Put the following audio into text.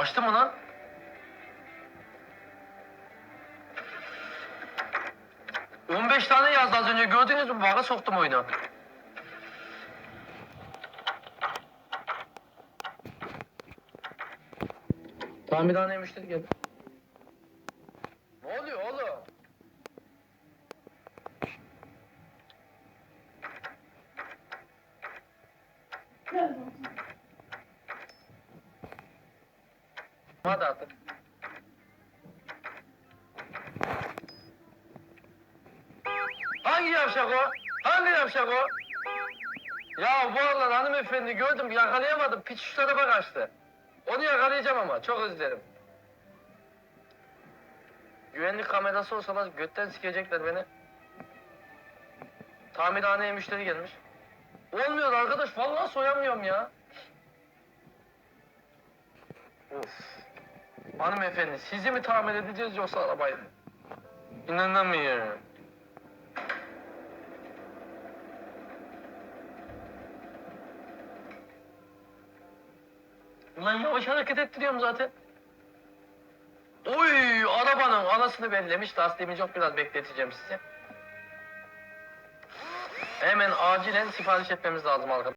Açtı mı lan? On beş tane yazdı az önce gördünüz mü? Bana soktum oyunu. Tamam bir müşteri geldi. Ne oluyor oğlum? Hadi artık. Hangi yavşak o? Hangi yavşak o? Ya bu arada hanımefendi gördüm yakalayamadım. Piç şu tarafa kaçtı. Onu yakalayacağım ama çok özlerim. Güvenlik kamerası olsalar götten sikecekler beni. Tamirhaneye müşteri gelmiş. Olmuyor arkadaş vallahi soyamıyorum ya. Of. Hanımefendi sizi mi tamir edeceğiz yoksa arabayı mı? İnanamıyorum. Ulan yavaş hareket ettiriyorum zaten. Oy arabanın anasını bellemiş lastiğimi çok biraz bekleteceğim size. Hemen acilen sipariş etmemiz lazım arkadaşlar.